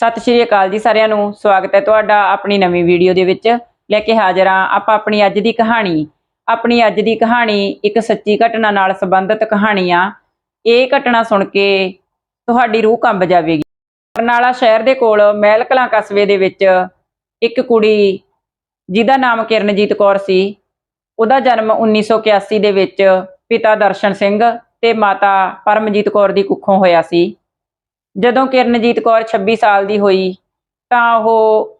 ਸਤਿ ਸ਼੍ਰੀ ਅਕਾਲ ਜੀ ਸਾਰਿਆਂ ਨੂੰ। ਸਵਾਗਤ ਹੈ ਤੁਹਾਡਾ ਆਪਣੀ ਨਵੀਂ ਵੀਡੀਓ ਦੇ ਵਿੱਚ। ਲੈ ਕੇ ਹਾਜ਼ਰ ਹਾਂ ਆਪਾਂ ਆਪਣੀ ਅੱਜ ਦੀ ਕਹਾਣੀ। ਆਪਣੀ ਅੱਜ ਦੀ ਕਹਾਣੀ ਇੱਕ ਸੱਚੀ ਘਟਨਾ ਨਾਲ ਸੰਬੰਧਿਤ ਕਹਾਣੀ ਆ। ਇਹ ਘਟਨਾ ਸੁਣ ਕੇ ਤੁਹਾਡੀ ਰੂਹ ਕੰਬ ਜਾਵੇਗੀ। ਬਰਨਾਲਾ ਸ਼ਹਿਰ ਦੇ ਕੋਲ ਮਹਿਲ ਕਲਾਂ ਕਸਬੇ ਦੇ ਵਿੱਚ ਇੱਕ ਕੁੜੀ ਜਿਹਦਾ ਨਾਮ ਕਿਰਨਜੀਤ ਕੌਰ ਸੀ। ਉਹਦਾ ਜਨਮ 1981 ਦੇ ਵਿੱਚ ਪਿਤਾ ਦਰਸ਼ਨ ਸਿੰਘ ਤੇ ਮਾਤਾ ਪਰਮਜੀਤ ਕੌਰ ਦੀ ਕੁੱਖੋਂ ਹੋਇਆ ਸੀ। ਜਦੋਂ ਕਿਰਨਜੀਤ ਕੌਰ 26 ਸਾਲ ਦੀ ਹੋਈ, ਤਾਂ ਉਹ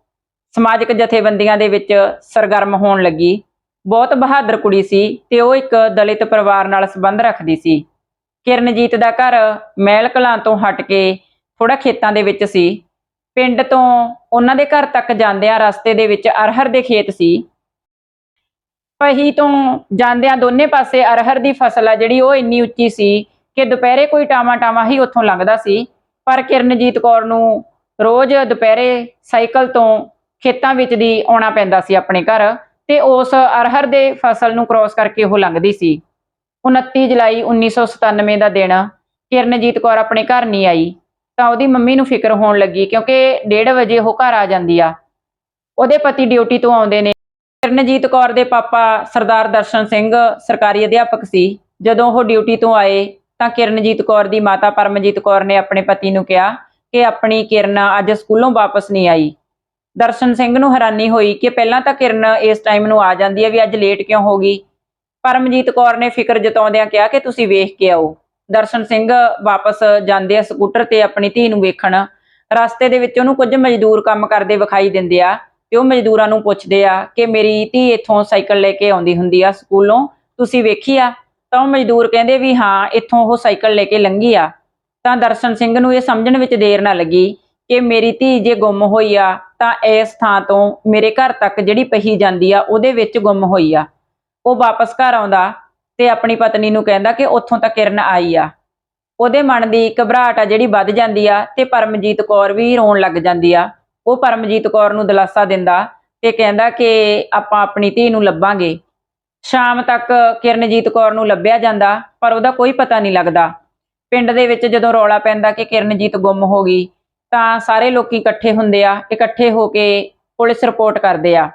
ਸਮਾਜਿਕ ਜਥੇਬੰਦੀਆਂ ਦੇ ਵਿੱਚ ਸਰਗਰਮ ਹੋਣ ਲੱਗੀ। ਬਹੁਤ ਬਹਾਦਰ ਕੁੜੀ ਸੀ ਤੇ ਉਹ ਇੱਕ ਦਲਿਤ ਪਰਿਵਾਰ ਨਾਲ ਸੰਬੰਧ ਰੱਖਦੀ ਸੀ। ਕਿਰਨਜੀਤ ਦਾ ਘਰ ਮਹਿਲ ਕਲਾਂ ਤੋਂ ਹਟ ਕੇ ਥੋੜਾ ਖੇਤਾਂ ਦੇ ਵਿੱਚ ਸੀ। ਪਿੰਡ ਤੋਂ ਉਹਨਾਂ ਦੇ ਘਰ ਤੱਕ ਜਾਂਦਿਆਂ ਰਸਤੇ ਦੇ ਵਿੱਚ ਅਰਹਰ ਦੇ ਖੇਤ ਸੀ। ਪਹੀ ਤੋਂ ਜਾਂਦਿਆਂ ਦੋਨੇ ਪਾਸੇ ਅਰਹਰ ਦੀ ਫਸਲ ਆ ਜਿਹੜੀ ਉਹ ਇੰਨੀ ਉੱਚੀ ਸੀ ਕਿ ਦੁਪਹਿਰੇ ਕੋਈ ਟਾਮਾ ਟਾਮਾ ਹੀ ਉੱਥੋਂ ਲੰਘਦਾ ਸੀ। ਪਰ ਕਿਰਨਜੀਤ ਕੌਰ ਨੂੰ ਰੋਜ਼ ਦੁਪਹਿਰੇ ਸਾਈਕਲ ਤੋਂ ਖੇਤਾਂ ਵਿੱਚ ਦੀ ਆਉਣਾ ਪੈਂਦਾ ਸੀ ਆਪਣੇ ਘਰ ਤੇ ਉਸ ਅਰਹਰ ਦੇ ਫਸਲ ਨੂੰ ਕ੍ਰਾਸ ਕਰਕੇ ਉਹ ਲੰਘਦੀ ਸੀ। 29 ਜੁਲਾਈ 1997 ਦਾ ਦਿਨ ਕਿਰਨਜੀਤ ਕੌਰ ਆਪਣੇ ਘਰ ਨਹੀਂ ਆਈ ਤਾਂ ਉਹਦੀ ਮੰਮੀ ਨੂੰ ਫਿਕਰ ਹੋਣ ਲੱਗੀ ਕਿਉਂਕਿ 1:30 ਵਜੇ ਉਹ ਘਰ ਆ ਜਾਂਦੀ ਆ। ਉਹਦੇ ਪਤੀ ਡਿਊਟੀ ਤੋਂ ਆਉਂਦੇ ਨੇ। ਕਿਰਨਜੀਤ ਕੌਰ ਦੇ ਪਾਪਾ ਸਰਦਾਰ ਦਰਸ਼ਨ ਸਿੰਘ ਸਰਕਾਰੀ ਅਧਿਆਪਕ ਸੀ। ਜਦੋਂ ਉਹ ਡਿਊਟੀ ਤੋਂ ਆਏ ਤਾਂ ਕਿਰਨਜੀਤ ਕੌਰ ਦੀ ਮਾਤਾ ਪਰਮਜੀਤ ਕੌਰ ਨੇ ਆਪਣੇ ਪਤੀ ਨੂੰ ਕਿਹਾ ਕਿ ਆਪਣੀ ਕਿਰਨ ਅੱਜ ਸਕੂਲੋਂ ਵਾਪਸ ਨਹੀਂ ਆਈ। ਦਰਸ਼ਨ ਸਿੰਘ ਨੂੰ ਹੈਰਾਨੀ ਹੋਈ ਕਿ ਪਹਿਲਾਂ ਤਾਂ ਕਿਰਨ ਇਸ ਟਾਈਮ ਨੂੰ ਆ ਜਾਂਦੀ ਹੈ ਵੀ ਅੱਜ ਲੇਟ ਕਿਉਂ ਹੋ ਗਈ। ਪਰਮਜੀਤ ਕੌਰ ਨੇ ਫਿਕਰ ਜਤਾਉਂਦਿਆਂ ਕਿਹਾ ਕਿ ਤੁਸੀਂ ਵੇਖ ਕੇ ਆਓ। ਦਰਸ਼ਨ ਸਿੰਘ ਵਾਪਸ ਜਾਂਦੇ ਆ ਸਕੂਟਰ ਤੇ ਆਪਣੀ ਧੀ ਨੂੰ ਵੇਖਣ। ਰਸਤੇ ਦੇ ਵਿੱਚ ਉਹਨੂੰ ਕੁਝ ਮਜ਼ਦੂਰ ਕੰਮ ਕਰਦੇ ਵਿਖਾਈ ਦਿੰਦੇ ਆ ਤੇ ਉਹ ਮਜ਼ਦੂਰਾਂ ਨੂੰ ਪੁੱਛਦੇ ਆ ਕਿ ਮੇਰੀ ਧੀ ਇੱਥੋਂ ਸਾਈਕਲ ਲੈ ਕੇ ਆਉਂਦੀ ਹੁੰਦੀ ਆ ਸਕੂਲੋਂ, ਤੁਸੀਂ ਵੇਖੀ ਆ? ਤਾਂ ਉਹ ਮਜ਼ਦੂਰ ਕਹਿੰਦੇ ਵੀ ਹਾਂ, ਇੱਥੋਂ ਉਹ ਸਾਈਕਲ ਲੈ ਕੇ ਲੰਘੀ ਆ। ਤਾਂ ਦਰਸ਼ਨ ਸਿੰਘ ਨੂੰ ਇਹ ਸਮਝਣ ਵਿੱਚ ਦੇਰ ਨਾ ਲੱਗੀ ਕਿ ਮੇਰੀ ਧੀ ਜੇ ਗੁੰਮ ਹੋਈ ਆ, ਤਾਂ ਇਸ ਥਾਂ ਤੋਂ ਮੇਰੇ ਘਰ ਤੱਕ ਜਿਹੜੀ ਪਹੀ ਜਾਂਦੀ ਆ, ਉਹਦੇ ਵਿੱਚ ਗੁੰਮ ਹੋਈ ਆ। ਉਹ ਵਾਪਸ ਘਰ ਆਉਂਦਾ ਤੇ ਆਪਣੀ ਪਤਨੀ ਨੂੰ ਕਹਿੰਦਾ ਕਿ ਉੱਥੋਂ ਤਾਂ ਕਿਰਨ ਆਈ ਆ। ਉਹਦੇ ਮਨ ਦੀ ਘਬਰਾਹਟ ਆ ਜਿਹੜੀ ਵੱਧ ਜਾਂਦੀ ਆ ਤੇ ਪਰਮਜੀਤ ਕੌਰ ਵੀ ਰੋਣ ਲੱਗ ਜਾਂਦੀ ਆ। ਉਹ ਪਰਮਜੀਤ ਕੌਰ ਨੂੰ ਦਿਲਾਸਾ ਦਿੰਦਾ ਤੇ ਕਹਿੰਦਾ ਕਿ ਆਪਾਂ ਆਪਣੀ ਧੀ ਨੂੰ ਲੱਭਾਂਗੇ। ਸ਼ਾਮ ਤੱਕ ਕਿਰਨਜੀਤ ਕੌਰ ਨੂੰ ਲੱਭਿਆ ਜਾਂਦਾ, ਪਰ ਉਹਦਾ ਕੋਈ ਪਤਾ ਨਹੀਂ ਲੱਗਦਾ। ਪਿੰਡ ਦੇ ਵਿੱਚ ਜਦੋਂ ਰੌਲਾ ਪੈਂਦਾ ਕਿ ਕਿਰਨਜੀਤ ਗੁੰਮ ਹੋ ਗਈ, ਤਾਂ ਸਾਰੇ ਲੋਕੀ ਇਕੱਠੇ ਹੁੰਦੇ ਆ, ਇਕੱਠੇ ਹੋ ਕੇ ਪੁਲਿਸ ਰਿਪੋਰਟ ਕਰਦੇ ਆ।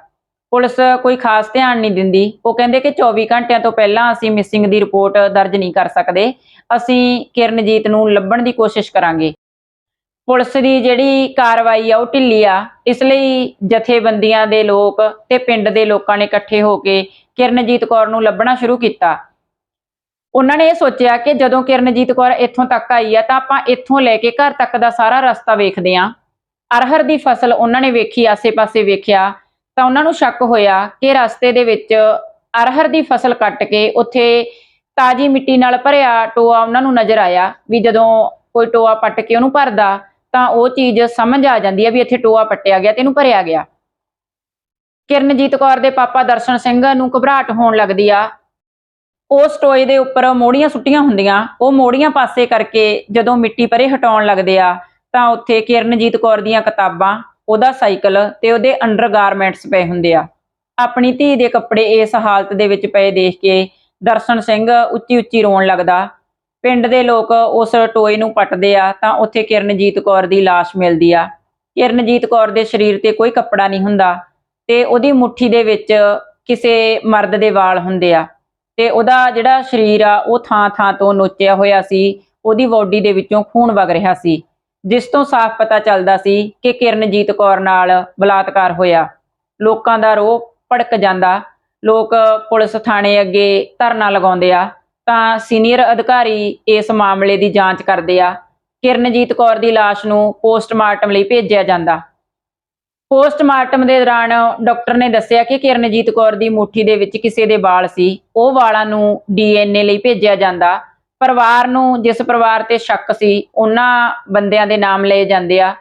ਪੁਲਿਸ ਕੋਈ ਖਾਸ ਧਿਆਨ ਨਹੀਂ ਦਿੰਦੀ। ਉਹ ਕਹਿੰਦੇ ਕਿ 24 ਘੰਟਿਆਂ ਤੋਂ ਪਹਿਲਾਂ ਅਸੀਂ ਮਿਸਿੰਗ ਦੀ ਰਿਪੋਰਟ ਦਰਜ ਨਹੀਂ ਕਰ ਸਕਦੇ। ਅਸੀਂ ਕਿਰਨਜੀਤ ਨੂੰ ਲੱਭਣ ਦੀ ਕੋਸ਼ਿਸ਼ ਕਰਾਂਗੇ। ਪੁਲਿਸ ਦੀ ਜਿਹੜੀ ਕਾਰਵਾਈ ਆ, ਉਹ ਢਿੱਲੀ ਆ। ਇਸ ਲਈ ਜਥੇਬੰਦੀਆਂ ਦੇ ਲੋਕ ਤੇ ਪਿੰਡ ਦੇ ਲੋਕਾਂ ਨੇ ਇਕੱਠੇ ਹੋ ਕੇ ਕਿਰਨਜੀਤ ਕੌਰ ਨੂੰ ਲੱਭਣਾ ਸ਼ੁਰੂ ਕੀਤਾ। ਉਹਨਾਂ ਨੇ ਇਹ ਸੋਚਿਆ ਕਿ ਜਦੋਂ ਕਿਰਨਜੀਤ ਕੌਰ ਇੱਥੋਂ ਤੱਕ ਆਈ ਆ, ਤਾਂ ਆਪਾਂ ਇੱਥੋਂ ਲੈ ਕੇ ਘਰ ਤੱਕ ਦਾ ਸਾਰਾ ਰਸਤਾ ਵੇਖਦੇ ਆਂ। ਅਰਹਰ ਦੀ ਫਸਲ ਉਹਨਾਂ ਨੇ ਵੇਖੀ, ਆਸੇ-ਪਾਸੇ ਵੇਖਿਆ, ਤਾਂ ਉਹਨਾਂ ਨੂੰ ਸ਼ੱਕ ਹੋਇਆ ਕਿ ਰਸਤੇ ਦੇ ਵਿੱਚ ਅਰਹਰ ਦੀ ਫਸਲ ਕੱਟ ਕੇ ਉੱਥੇ ਤਾਜੀ ਮਿੱਟੀ ਨਾਲ ਭਰਿਆ ਟੋਆ ਉਹਨਾਂ ਨੂੰ ਨਜ਼ਰ ਆਇਆ ਵੀ ਜਦੋਂ ਕੋਈ ਟੋਆ ਪੱਟ ਕੇ ਉਹਨੂੰ ਭਰਦਾ ਤਾਂ ਉਹ ਚੀਜ਼ ਸਮਝ ਆ ਜਾਂਦੀ ਹੈ ਵੀ ਇੱਥੇ ਟੋਆ ਪੱਟਿਆ ਗਿਆ ਤੇ ਇਹਨੂੰ ਭਰਿਆ ਗਿਆ। ਕਿਰਨਜੀਤ ਕੌਰ ਦੇ ਪਾਪਾ ਦਰਸ਼ਨ ਸਿੰਘ ਨੂੰ ਘਬਰਾਹਟ ਹੋਣ ਲੱਗਦੀ ਆ। ਉਸ ਟੋਏ ਦੇ ਉੱਪਰ ਮੋੜੀਆਂ ਸੁੱਟੀਆਂ ਹੁੰਦੀਆਂ। ਉਹ ਮੋੜੀਆਂ ਪਾਸੇ ਕਰਕੇ ਜਦੋਂ ਮਿੱਟੀ ਪਰੇ ਹਟਾਉਣ ਲੱਗਦੇ ਆ, ਤਾਂ ਉੱਥੇ ਕਿਰਨਜੀਤ ਕੌਰ ਦੀਆਂ ਕਿਤਾਬਾਂ, ਉਹਦਾ ਸਾਈਕਲ ਤੇ ਉਹਦੇ ਅੰਡਰਗਾਰਮੈਂਟਸ ਪਏ ਹੁੰਦੇ ਆ। ਆਪਣੀ ਧੀ ਦੇ ਕੱਪੜੇ ਇਸ ਹਾਲਤ ਦੇ ਵਿੱਚ ਪਏ ਦੇਖ ਕੇ ਦਰਸ਼ਨ ਸਿੰਘ ਉੱਚੀ ਉੱਚੀ ਰੋਣ ਲੱਗਦਾ। ਪਿੰਡ ਦੇ ਲੋਕ ਉਸ ਟੋਏ ਨੂੰ ਪੱਟਦੇ ਆ, ਤਾਂ ਉੱਥੇ ਕਿਰਨਜੀਤ ਕੌਰ ਦੀ ਲਾਸ਼ ਮਿਲਦੀ ਆ। ਕਿਰਨਜੀਤ ਕੌਰ ਦੇ ਸਰੀਰ ਤੇ ਕੋਈ ਕੱਪੜਾ ਨਹੀਂ ਹੁੰਦਾ ਤੇ ਉਹਦੀ ਮੁੱਠੀ ਦੇ ਵਿੱਚ ਕਿਸੇ ਮਰਦ ਦੇ ਵਾਲ ਹੁੰਦੇ ਆ। ਤੇ ਉਹਦਾ ਜਿਹੜਾ ਸਰੀਰ ਆ, ਉਹ ਥਾਂ-ਥਾਂ ਤੋਂ ਨੋਚਿਆ ਹੋਇਆ ਸੀ, ਉਹਦੀ ਬਾਡੀ ਦੇ ਵਿੱਚੋਂ ਖੂਨ ਵਗ ਰਿਹਾ ਸੀ, ਜਿਸ ਤੋਂ ਸਾਫ਼ ਪਤਾ ਚੱਲਦਾ ਸੀ ਕਿ ਕਿਰਨਜੀਤ ਕੌਰ ਨਾਲ ਬਲਾਤਕਾਰ ਹੋਇਆ। ਲੋਕਾਂ ਦਾ ਰੋਹ ਭੜਕ ਜਾਂਦਾ। ਲੋਕ ਪੁਲਿਸ ਥਾਣੇ ਅੱਗੇ ਧਰਨਾ ਲਗਾਉਂਦੇ ਆ। ਤਾਂ ਸੀਨੀਅਰ ਅਧਿਕਾਰੀ ਇਸ ਮਾਮਲੇ ਦੀ ਜਾਂਚ ਕਰਦੇ ਆ। ਕਿਰਨਜੀਤ ਕੌਰ ਦੀ ਲਾਸ਼ ਨੂੰ ਪੋਸਟਮਾਰਟਮ ਲਈ ਭੇਜਿਆ ਜਾਂਦਾ। ਪੋਸਟਮਾਰਟਮ ਦੇ ਦੌਰਾਨ ਡਾਕਟਰ ਨੇ ਦੱਸਿਆ ਕਿ ਕਿਰਨਜੀਤ ਕੌਰ ਦੀ ਮੁੱਠੀ ਦੇ ਵਿੱਚ ਕਿਸੇ ਦੇ ਵਾਲ ਸੀ। ਉਹ ਵਾਲਾਂ ਨੂੰ ਡੀਐਨਏ ਲਈ ਭੇਜਿਆ ਜਾਂਦਾ। ਪਰਿਵਾਰ ਨੂੰ, ਜਿਸ ਪਰਿਵਾਰ ਤੇ ਸ਼ੱਕ ਸੀ, ਉਹਨਾਂ ਬੰਦਿਆਂ ਦੇ ਨਾਮ ਲਏ ਜਾਂਦੇ ਆ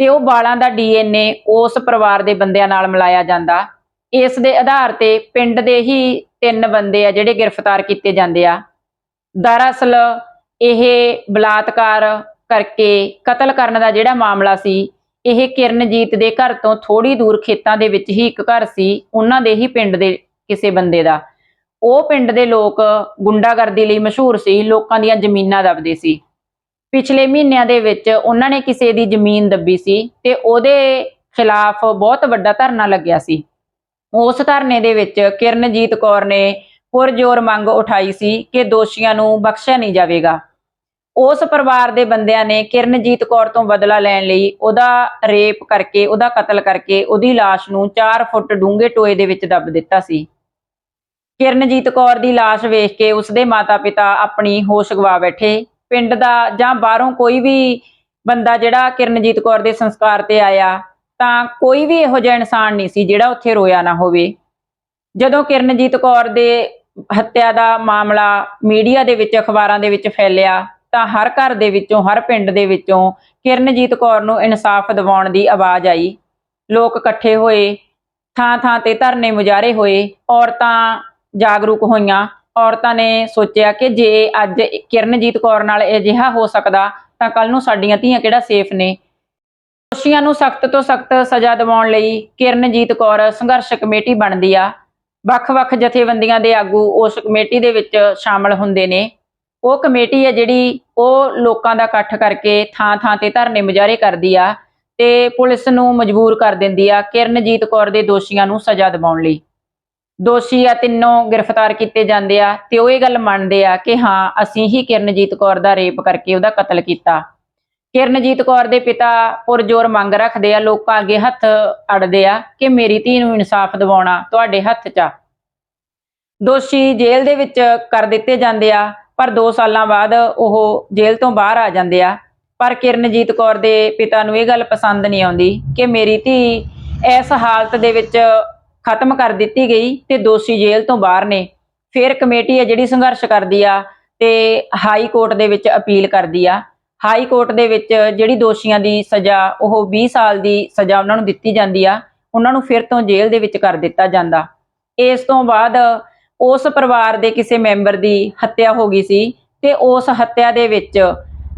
ਤੇ ਉਹ ਵਾਲਾਂ ਦਾ ਡੀਐਨਏ ਉਸ ਪਰਿਵਾਰ ਦੇ ਬੰਦਿਆਂ ਨਾਲ ਮਿਲਾਇਆ ਜਾਂਦਾ। ਇਸ ਦੇ ਆਧਾਰ ਤੇ ਪਿੰਡ ਦੇ ਹੀ ਤਿੰਨ ਬੰਦੇ ਆ ਜਿਹੜੇ ਗ੍ਰਿਫਤਾਰ ਕੀਤੇ ਜਾਂਦੇ ਆ। ਦਰਅਸਲ ਇਹ ਬਲਾਤਕਾਰ ਕਰਕੇ ਕਤਲ ਕਰਨ ਦਾ ਜਿਹੜਾ ਮਾਮਲਾ ਸੀ, ਇਹ ਕਿਰਨਜੀਤ ਦੇ ਘਰ ਤੋਂ ਥੋੜੀ ਦੂਰ ਖੇਤਾਂ ਦੇ ਵਿੱਚ ਹੀ ਇੱਕ ਘਰ ਸੀ, ਉਹਨਾਂ ਦੇ ਹੀ ਪਿੰਡ ਦੇ ਕਿਸੇ ਬੰਦੇ ਦਾ। ਉਹ ਪਿੰਡ ਦੇ ਲੋਕ ਗੁੰਡਾਗਰਦੀ ਲਈ ਮਸ਼ਹੂਰ ਸੀ, ਲੋਕਾਂ ਦੀਆਂ ਜ਼ਮੀਨਾਂ ਦੱਬਦੇ ਸੀ। ਪਿਛਲੇ ਮਹੀਨਿਆਂ ਦੇ ਵਿੱਚ ਉਹਨਾਂ ਨੇ ਕਿਸੇ ਦੀ ਜ਼ਮੀਨ ਦੱਬੀ ਸੀ ਤੇ ਉਹਦੇ ਖਿਲਾਫ ਬਹੁਤ ਵੱਡਾ ਧਰਨਾ ਲੱਗਿਆ ਸੀ। ਉਸ ਧਰਨੇ ਦੇ ਵਿੱਚ ਕਿਰਨਜੀਤ ਕੌਰ ਨੇ ਪੁਰਜ਼ੋਰ ਮੰਗ ਉਠਾਈ ਸੀ ਕਿ ਦੋਸ਼ੀਆਂ ਨੂੰ ਬਖਸ਼ਿਆ ਨਹੀਂ ਜਾਵੇਗਾ। ਉਸ ਪਰਿਵਾਰ ਦੇ ਬੰਦਿਆਂ ਨੇ ਕਿਰਨਜੀਤ ਕੌਰ ਤੋਂ ਬਦਲਾ ਲੈਣ ਲਈ ਉਹਦਾ ਰੇਪ ਕਰਕੇ, ਉਹਦਾ ਕਤਲ ਕਰਕੇ ਉਹਦੀ ਲਾਸ਼ ਨੂੰ 4 ਫੁੱਟ ਡੂੰਘੇ ਟੋਏ ਦੇ ਵਿੱਚ ਦੱਬ ਦਿੱਤਾ ਸੀ। ਕਿਰਨਜੀਤ ਕੌਰ ਦੀ ਲਾਸ਼ ਵੇਖ ਕੇ ਉਸਦੇ ਮਾਤਾ-ਪਿਤਾ ਆਪਣੀ ਹੋਸ਼ ਗਵਾ ਬੈਠੇ। ਪਿੰਡ ਦਾ ਜਾਂ ਬਾਹਰੋਂ ਕੋਈ ਵੀ ਬੰਦਾ ਜਿਹੜਾ ਕਿਰਨਜੀਤ ਕੌਰ ਦੇ ਸੰਸਕਾਰ ਤੇ ਆਇਆ, ਤਾਂ ਕੋਈ ਵੀ ਇਹੋ ਜਿਹਾ ਇਨਸਾਨ ਨਹੀਂ ਸੀ ਜਿਹੜਾ ਉੱਥੇ ਰੋਇਆ ਨਾ ਹੋਵੇ। ਜਦੋਂ ਕਿਰਨਜੀਤ ਕੌਰ ਦੇ ਹੱਤਿਆ ਦਾ ਮਾਮਲਾ ਮੀਡੀਆ ਦੇ ਵਿੱਚ, ਅਖਬਾਰਾਂ ਦੇ ਵਿੱਚ ਫੈਲਿਆ, ਤਾਂ ਹਰ ਘਰ ਦੇ ਵਿੱਚੋਂ, ਹਰ ਪਿੰਡ ਦੇ ਵਿੱਚੋਂ ਕਿਰਨਜੀਤ ਕੌਰ ਨੂੰ ਇਨਸਾਫ ਦਿਵਾਉਣ ਦੀ ਆਵਾਜ਼ ਆਈ। ਲੋਕ ਇਕੱਠੇ ਹੋਏ ਥਾਂ ਥਾਂ ਤੇ ਧਰਨੇ ਮੁਜ਼ਾਹਰੇ ਹੋਏ, ਔਰਤਾਂ ਜਾਗਰੂਕ ਹੋਈਆਂ। ਔਰਤਾਂ ਨੇ ਸੋਚਿਆ ਕਿ ਜੇ ਅੱਜ ਕਿਰਨਜੀਤ ਕੌਰ ਨਾਲ ਅਜਿਹਾ ਹੋ ਸਕਦਾ, ਤਾਂ ਕੱਲ ਨੂੰ ਸਾਡੀਆਂ ਧੀਆਂ ਕਿਹੜਾ ਸੇਫ ਨੇ? ਦੋਸ਼ੀਆਂ ਨੂੰ ਸਖਤ ਤੋਂ ਸਖਤ ਸਜ਼ਾ ਦਿਵਾਉਣ ਲਈ ਕਿਰਨਜੀਤ ਕੌਰ ਸੰਘਰਸ਼ ਕਮੇਟੀ ਬਣਦੀ ਆ। ਵੱਖ-ਵੱਖ ਜਥੇਬੰਦੀਆਂ ਦੇ ਆਗੂ ਉਸ ਕਮੇਟੀ ਦੇ ਵਿੱਚ ਸ਼ਾਮਲ ਹੁੰਦੇ ਨੇ। ਉਹ ਕਮੇਟੀ ਹੈ ਜਿਹੜੀ ਉਹ ਲੋਕਾਂ ਦਾ ਇਕੱਠ ਕਰਕੇ ਥਾਂ-ਥਾਂ ਤੇ ਧਰਨੇ ਮੁਜ਼ਾਹਰੇ ਕਰਦੀ ਆ ਤੇ ਪੁਲਿਸ ਨੂੰ ਮਜਬੂਰ ਕਰ ਦਿੰਦੀ ਆ ਕਿਰਨਜੀਤ ਕੌਰ ਦੇ ਦੋਸ਼ੀਆਂ ਨੂੰ ਸਜ਼ਾ ਦਿਵਾਉਣ ਲਈ। ਦੋਸ਼ੀ ਆ ਤਿੰਨੋਂ ਗ੍ਰਿਫਤਾਰ ਕੀਤੇ ਜਾਂਦੇ ਆ ਤੇ ਉਹ ਇਹ ਗੱਲ ਮੰਨਦੇ ਆ ਕਿ ਹਾਂ, ਅਸੀਂ ਹੀ ਕਿਰਨਜੀਤ ਕੌਰ ਦਾ ਰੇਪ ਕਰਕੇ ਉਹਦਾ ਕਤਲ ਕੀਤਾ। ਕਿਰਨਜੀਤ ਕੌਰ ਦੇ ਪਿਤਾ ਪੁਰਜੋਰ ਮੰਗ ਰੱਖਦੇ ਆ, ਲੋਕਾਂ ਅੱਗੇ ਹੱਥ ਅੜਦੇ ਆ ਕਿ ਮੇਰੀ ਧੀ ਨੂੰ ਇਨਸਾਫ ਦਿਵਾਉਣਾ ਤੁਹਾਡੇ ਹੱਥ 'ਚ ਆ। ਦੋਸ਼ੀ ਜੇਲ੍ਹ ਦੇ ਵਿੱਚ ਕਰ ਦਿੱਤੇ ਜਾਂਦੇ ਆ, ਪਰ 2 ਸਾਲਾਂ ਬਾਅਦ ਉਹ ਜੇਲ੍ਹ ਤੋਂ ਬਾਹਰ ਆ ਜਾਂਦੇ ਆ। ਪਰ ਕਿਰਨਜੀਤ ਕੌਰ ਦੇ ਪਿਤਾ ਨੂੰ ਇਹ ਗੱਲ ਪਸੰਦ ਨਹੀਂ ਆਉਂਦੀ ਕਿ ਮੇਰੀ ਧੀ ਇਸ ਹਾਲਤ ਦੇ ਵਿੱਚ ਖਤਮ ਕਰ ਦਿੱਤੀ ਗਈ ਤੇ ਦੋਸ਼ੀ ਜੇਲ੍ਹ ਤੋਂ ਬਾਹਰ ਨੇ। ਫਿਰ ਕਮੇਟੀ ਹੈ ਜਿਹੜੀ ਸੰਘਰਸ਼ ਕਰਦੀ ਆ ਤੇ ਹਾਈ ਕੋਰਟ ਦੇ ਵਿੱਚ ਅਪੀਲ ਕਰਦੀ ਆ। ਹਾਈ ਕੋਰਟ ਦੇ ਵਿੱਚ ਜਿਹੜੀ ਦੋਸ਼ੀਆਂ ਦੀ ਸਜ਼ਾ, ਉਹ 20 ਸਾਲ ਦੀ ਸਜ਼ਾ ਉਹਨਾਂ ਨੂੰ ਦਿੱਤੀ ਜਾਂਦੀ ਆ, ਉਹਨਾਂ ਨੂੰ ਫਿਰ ਤੋਂ ਜੇਲ੍ਹ ਦੇ ਵਿੱਚ ਕਰ ਦਿੱਤਾ ਜਾਂਦਾ। ਇਸ ਤੋਂ ਬਾਅਦ ਉਸ ਪਰਿਵਾਰ ਦੇ ਕਿਸੇ ਮੈਂਬਰ ਦੀ ਹੱਤਿਆ ਹੋ ਗਈ ਸੀ ਤੇ ਉਸ ਹੱਤਿਆ ਦੇ ਵਿੱਚ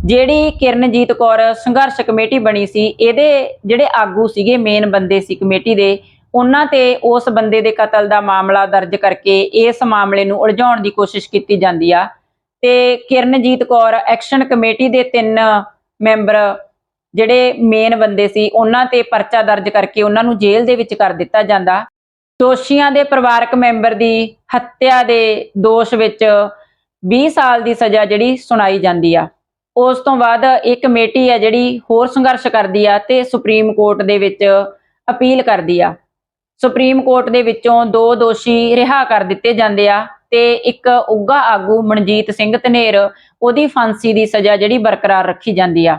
ਜਿਹੜੀ ਕਿਰਨਜੀਤ ਕੌਰ ਸੰਘਰਸ਼ ਕਮੇਟੀ ਬਣੀ ਸੀ, ਇਹਦੇ ਜਿਹੜੇ ਆਗੂ ਸੀਗੇ ਮੇਨ ਬੰਦੇ ਸੀ ਕਮੇਟੀ ਦੇ, ਉਹਨਾਂ ਤੇ ਉਸ ਬੰਦੇ ਦੇ ਕਤਲ ਦਾ ਮਾਮਲਾ ਦਰਜ ਕਰਕੇ ਇਸ ਮਾਮਲੇ ਨੂੰ ਉਲਝਾਉਣ ਦੀ ਕੋਸ਼ਿਸ਼ ਕੀਤੀ ਜਾਂਦੀ ਆ। ਤੇ ਕਿਰਨਜੀਤ ਕੌਰ ਐਕਸ਼ਨ ਕਮੇਟੀ ਦੇ ਤਿੰਨ ਮੈਂਬਰ ਜਿਹੜੇ ਮੇਨ ਬੰਦੇ ਸੀ, ਉਹਨਾਂ ਤੇ ਪਰਚਾ ਦਰਜ ਕਰਕੇ ਉਹਨਾਂ ਨੂੰ ਜੇਲ੍ਹ ਦੇ ਵਿੱਚ ਕਰ ਦਿੱਤਾ ਜਾਂਦਾ। ਦੋਸ਼ੀਆਂ ਦੇ ਪਰਿਵਾਰਕ ਮੈਂਬਰ ਦੀ ਹੱਤਿਆ ਦੇ ਦੋਸ਼ ਵਿੱਚ 20 ਸਾਲ ਦੀ ਸਜ਼ਾ ਜਿਹੜੀ ਸੁਣਾਈ ਜਾਂਦੀ ਆ। ਉਸ ਤੋਂ ਬਾਅਦ ਇਹ ਕਮੇਟੀ ਆ ਜਿਹੜੀ ਹੋਰ ਸੰਘਰਸ਼ ਕਰਦੀ ਆ ਤੇ ਸੁਪਰੀਮ ਕੋਰਟ ਦੇ ਵਿੱਚ ਅਪੀਲ ਕਰਦੀ ਆ। ਸੁਪਰੀਮ ਕੋਰਟ ਦੇ ਵਿੱਚੋਂ ਦੋ ਦੋਸ਼ੀ ਰਿਹਾ ਕਰ ਦਿੱਤੇ ਜਾਂਦੇ ਆ। ਤੇ ਇੱਕ ਉੱਗਾ ਆਗੂ ਮਨਜੀਤ ਸਿੰਘ ਧਨੇਰ, ਉਹਦੀ ਫਾਂਸੀ ਦੀ ਸਜ਼ਾ ਜਿਹੜੀ ਬਰਕਰਾਰ ਰੱਖੀ ਜਾਂਦੀ ਆ।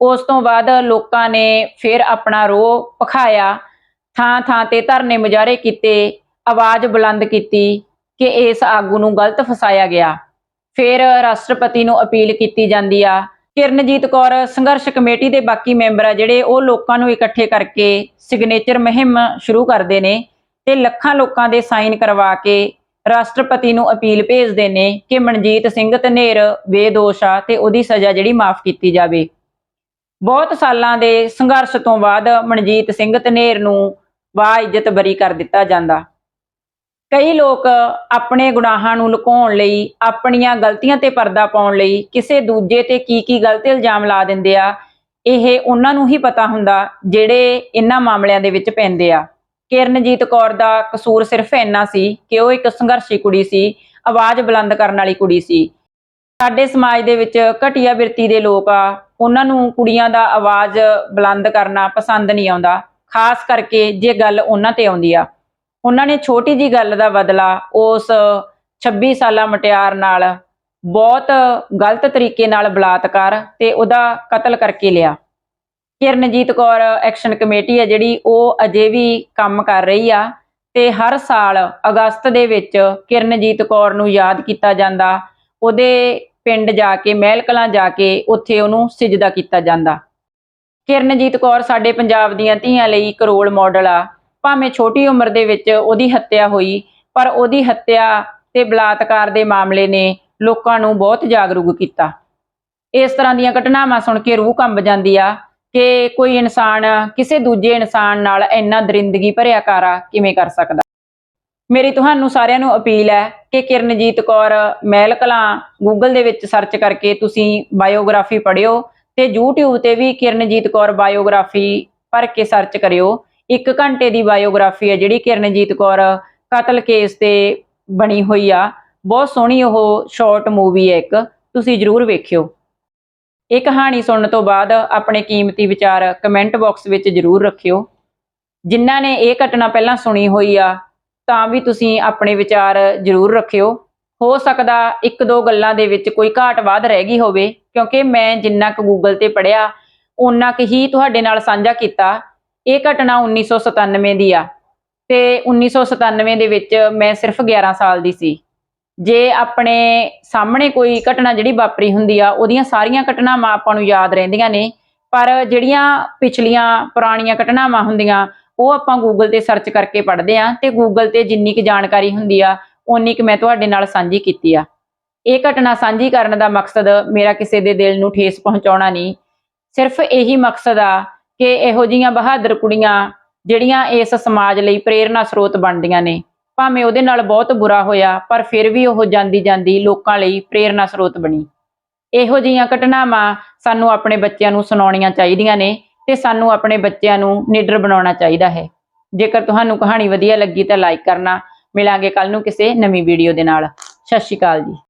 ਉਸ ਤੋਂ ਬਾਅਦ ਲੋਕਾਂ ਨੇ ਫਿਰ ਆਪਣਾ ਰੋਹ ਪਖਾਇਆ ਥਾਂ ਥਾਂ ਤੇ ਧਰਨੇ ਮੁਜ਼ਾਹਰੇ ਕੀਤੇ, ਆਵਾਜ਼ ਬੁਲੰਦ ਕੀਤੀ ਕਿ ਇਸ ਆਗੂ ਨੂੰ ਗਲਤ ਫਸਾਇਆ ਗਿਆ। ਫਿਰ ਰਾਸ਼ਟਰਪਤੀ ਨੂੰ ਅਪੀਲ ਕੀਤੀ ਜਾਂਦੀ ਆ, ਕਿਰਨਜੀਤ ਕੌਰ ਸੰਘਰਸ਼ ਕਮੇਟੀ ਦੇ ਬਾਕੀ ਮੈਂਬਰ ਆ ਜਿਹੜੇ ਉਹ ਲੋਕਾਂ ਨੂੰ ਇਕੱਠੇ ਕਰਕੇ ਸਿਗਨੇਚਰ ਮੁਹਿੰਮ ਸ਼ੁਰੂ ਕਰਦੇ ਨੇ ਤੇ ਲੱਖਾਂ ਲੋਕਾਂ ਦੇ ਸਾਈਨ ਕਰਵਾ ਕੇ ਰਾਸ਼ਟਰਪਤੀ ਨੂੰ ਅਪੀਲ ਭੇਜਦੇ ਨੇ ਕਿ ਮਨਜੀਤ ਸਿੰਘ ਧਨੇਰ, ਬੇਦੋਸ਼ ਆ ਤੇ ਉਹਦੀ ਸਜ਼ਾ ਜਿਹੜੀ ਮਾਫ ਕੀਤੀ ਜਾਵੇ। ਬਹੁਤ ਸਾਲਾਂ ਦੇ ਸੰਘਰਸ਼ ਤੋਂ ਬਾਅਦ ਮਨਜੀਤ ਸਿੰਘ ਧਨੇਰ ਨੂੰ ਵਾ ਇੱਜ਼ਤ ਬਰੀ ਕਰ ਦਿੱਤਾ ਜਾਂਦਾ। ਕਈ ਲੋਕ ਆਪਣੇ ਗੁਨਾਹਾਂ ਨੂੰ ਲੁਕਾਉਣ ਲਈ, ਆਪਣੀਆਂ ਗਲਤੀਆਂ ਤੇ ਪਰਦਾ ਪਾਉਣ ਲਈ ਕਿਸੇ ਦੂਜੇ ਤੇ ਕੀ ਕੀ ਗਲਤ ਇਲਜ਼ਾਮ ਲਾ ਦਿੰਦੇ ਆ, ਇਹ ਉਹਨਾਂ ਨੂੰ ਹੀ ਪਤਾ ਹੁੰਦਾ ਜਿਹੜੇ ਇਹਨਾਂ ਮਾਮਲਿਆਂ ਦੇ ਵਿੱਚ ਪੈਂਦੇ ਆ। ਕਿਰਨਜੀਤ ਕੌਰ ਦਾ ਕਸੂਰ ਸਿਰਫ ਇੰਨਾ ਸੀ ਕਿ ਉਹ ਇੱਕ ਸੰਘਰਸ਼ੀ ਕੁੜੀ ਸੀ, ਆਵਾਜ਼ ਬੁਲੰਦ ਕਰਨ ਵਾਲੀ ਕੁੜੀ ਸੀ। ਸਾਡੇ ਸਮਾਜ ਦੇ ਵਿੱਚ ਘਟੀਆ ਬਿਰਤੀ ਦੇ ਲੋਕ ਆ, ਉਹਨਾਂ ਨੂੰ ਕੁੜੀਆਂ ਦਾ ਆਵਾਜ਼ ਬੁਲੰਦ ਕਰਨਾ ਪਸੰਦ ਨਹੀਂ ਆਉਂਦਾ, ਖਾਸ ਕਰਕੇ ਜੇ ਗੱਲ ਉਹਨਾਂ ਤੇ ਆਉਂਦੀ ਆ। ਉਹਨਾਂ ਨੇ ਛੋਟੀ ਜੀ ਗੱਲ ਦਾ ਬਦਲਾ ਉਸ 26 ਸਾਲਾ ਮਟਿਆਰ ਨਾਲ ਬਹੁਤ ਗਲਤ ਤਰੀਕੇ ਨਾਲ ਬਲਾਤਕਾਰ ਤੇ ਉਹਦਾ ਕਤਲ ਕਰਕੇ ਲਿਆ। ਕਿਰਨਜੀਤ ਕੌਰ ਐਕਸ਼ਨ ਕਮੇਟੀ ਹੈ ਜਿਹੜੀ ਉਹ ਅਜੇ ਵੀ ਕੰਮ ਕਰ ਰਹੀ ਆ ਤੇ ਹਰ ਸਾਲ ਅਗਸਤ ਦੇ ਵਿੱਚ ਕਿਰਨਜੀਤ ਕੌਰ ਨੂੰ ਯਾਦ ਕੀਤਾ ਜਾਂਦਾ, ਉਹਦੇ ਪਿੰਡ ਜਾ ਕੇ, ਮਹਿਲ ਕਲਾਂ ਜਾ ਕੇ ਉੱਥੇ ਉਹਨੂੰ ਸਿਜਦਾ ਕੀਤਾ ਜਾਂਦਾ। ਕਿਰਨਜੀਤ ਕੌਰ ਸਾਡੇ ਪੰਜਾਬ ਦੀਆਂ ਧੀਆਂ ਲਈ ਇੱਕ ਰੋਲ ਮਾਡਲ ਆ, ਭਾਵੇਂ ਛੋਟੀ ਉਮਰ ਦੇ ਵਿੱਚ ਉਹਦੀ ਹੱਤਿਆ ਹੋਈ, ਪਰ ਉਹਦੀ ਹੱਤਿਆ ਤੇ ਬਲਾਤਕਾਰ ਦੇ ਮਾਮਲੇ ਨੇ ਲੋਕਾਂ ਨੂੰ ਬਹੁਤ ਜਾਗਰੂਕ ਕੀਤਾ। ਇਸ ਤਰ੍ਹਾਂ ਦੀਆਂ ਘਟਨਾਵਾਂ ਸੁਣ ਕੇ ਰੂਹ ਕੰਬ ਜਾਂਦੀ ਆ ਕਿ ਕੋਈ ਇਨਸਾਨ, ਕਿਸੇ ਦੂਜੇ ਇਨਸਾਨ ਨਾਲ ਇੰਨਾ ਦਰਿੰਦਗੀ ਭਰਿਆ ਕਾਰਾ ਕਿਵੇਂ ਕਰ ਸਕਦਾ? ਮੇਰੀ ਤੁਹਾਨੂੰ ਸਾਰਿਆਂ ਨੂੰ ਅਪੀਲ ਹੈ ਕਿ ਕਿਰਨਜੀਤ ਕੌਰ ਮਹਿਲ ਕਲਾਂ ਗੂਗਲ ਦੇ ਵਿੱਚ ਸਰਚ ਕਰਕੇ ਤੁਸੀਂ ਬਾਇਓਗ੍ਰਾਫੀ ਪੜ੍ਹਿਓ ਤੇ YouTube ਤੇ ਵੀ ਕਿਰਨਜੀਤ ਕੌਰ ਬਾਇਓਗ੍ਰਾਫੀ ਭਰ ਕੇ ਸਰਚ ਕਰਿਓ। ਇੱਕ ਘੰਟੇ ਦੀ ਬਾਇਓਗ੍ਰਾਫੀ ਹੈ ਜਿਹੜੀ ਕਿਰਨਜੀਤ ਕੌਰ ਕਤਲ ਕੇਸ ਤੇ ਬਣੀ ਹੋਈ ਆ। ਬਹੁਤ ਸੋਹਣੀ ਉਹ ਸ਼ਾਰਟ ਮੂਵੀ ਹੈ ਇੱਕ। ਤੁਸੀਂ ਜਰੂਰ ਵੇਖਿਓ। ਇਹ ਕਹਾਣੀ ਸੁਣਨ ਤੋਂ ਬਾਅਦ ਆਪਣੇ ਕੀਮਤੀ ਵਿਚਾਰ ਕਮੈਂਟ ਬਾਕਸ ਵਿੱਚ ਜਰੂਰ ਰੱਖਿਓ। ਜਿਨ੍ਹਾਂ ਨੇ ਇਹ ਘਟਨਾ ਪਹਿਲਾਂ ਸੁਣੀ ਹੋਈ ਆ, ਤਾਂ ਵੀ ਤੁਸੀਂ ਆਪਣੇ ਵਿਚਾਰ ਜਰੂਰ ਰੱਖਿਓ। ਹੋ ਸਕਦਾ ਇੱਕ ਦੋ ਗੱਲਾਂ ਦੇ ਵਿੱਚ ਕੋਈ ਘਾਟ ਵਾਧ ਰਹਿ ਗਈ ਹੋਵੇ, ਕਿਉਂਕਿ ਮੈਂ ਜਿੰਨਾ ਕੁ ਗੂਗਲ ਤੇ ਪੜਿਆ ਓਨਾ ਕੁ ਹੀ ਤੁਹਾਡੇ ਨਾਲ ਸਾਂਝਾ ਕੀਤਾ। ਇਹ ਘਟਨਾ 1997 ਦੀ ਆ ਤੇ 1997 ਦੇ ਵਿੱਚ ਮੈਂ ਸਿਰਫ 11 ਸਾਲ ਦੀ ਸੀ। ਜੇ ਆਪਣੇ ਸਾਹਮਣੇ ਕੋਈ ਘਟਨਾ ਜਿਹੜੀ ਵਾਪਰੀ ਹੁੰਦੀ ਆ, ਉਹਦੀਆਂ ਸਾਰੀਆਂ ਘਟਨਾਵਾਂ ਆਪਾਂ ਨੂੰ ਯਾਦ ਰਹਿੰਦੀਆਂ ਨੇ। ਪਰ ਜਿਹੜੀਆਂ ਪਿਛਲੀਆਂ ਪੁਰਾਣੀਆਂ ਘਟਨਾਵਾਂ ਹੁੰਦੀਆਂ, ਉਹ ਆਪਾਂ ਗੂਗਲ ਤੇ ਸਰਚ ਕਰਕੇ ਪੜ੍ਹਦੇ ਆ ਤੇ ਗੂਗਲ ਤੇ ਜਿੰਨੀ ਕੁ ਜਾਣਕਾਰੀ ਹੁੰਦੀ ਆ, ਓਨੀ ਕੁ ਮੈਂ ਤੁਹਾਡੇ ਨਾਲ ਸਾਂਝੀ ਕੀਤੀ ਆ। ਇਹ ਘਟਨਾ ਸਾਂਝੀ ਕਰਨ ਦਾ ਮਕਸਦ ਮੇਰਾ ਕਿਸੇ ਦੇ ਦਿਲ ਨੂੰ ਠੇਸ ਪਹੁੰਚਾਉਣਾ ਨਹੀਂ। ਸਿਰਫ ਇਹੀ ਮਕਸਦ ਆ ਕਿ ਇਹੋ ਜੀਆਂ ਬਹਾਦਰ ਕੁੜੀਆਂ ਜਿਹੜੀਆਂ ਇਸ ਸਮਾਜ ਲਈ ਪ੍ਰੇਰਨਾ ਸਰੋਤ ਬਣਦੀਆਂ ਨੇ। ਭਾਵੇਂ ਉਹਦੇ ਨਾਲ ਬਹੁਤ ਬੁਰਾ ਹੋਇਆ, ਪਰ ਫਿਰ ਵੀ ਉਹ ਜਾਂਦੀ ਜਾਂਦੀ ਲੋਕਾਂ ਲਈ ਪ੍ਰੇਰਨਾ ਸਰੋਤ ਬਣੀ। ਇਹੋ ਜਿਹੀਆਂ ਘਟਨਾਵਾਂ ਸਾਨੂੰ ਆਪਣੇ ਬੱਚਿਆਂ ਨੂੰ ਸੁਣਾਉਣੀਆਂ ਚਾਹੀਦੀਆਂ ਨੇ ਤੇ ਸਾਨੂੰ ਆਪਣੇ ਬੱਚਿਆਂ ਨੂੰ ਨਿਡਰ ਬਣਾਉਣਾ ਚਾਹੀਦਾ ਹੈ। ਜੇਕਰ ਤੁਹਾਨੂੰ ਕਹਾਣੀ ਵਧੀਆ ਲੱਗੀ ਤਾਂ ਲਾਈਕ ਕਰਨਾ। ਮਿਲਾਂਗੇ ਕੱਲ ਨੂੰ ਕਿਸੇ ਨਵੀਂ ਵੀਡੀਓ ਦੇ ਨਾਲ। ਸਤਿ ਸ਼੍ਰੀ ਅਕਾਲ ਜੀ।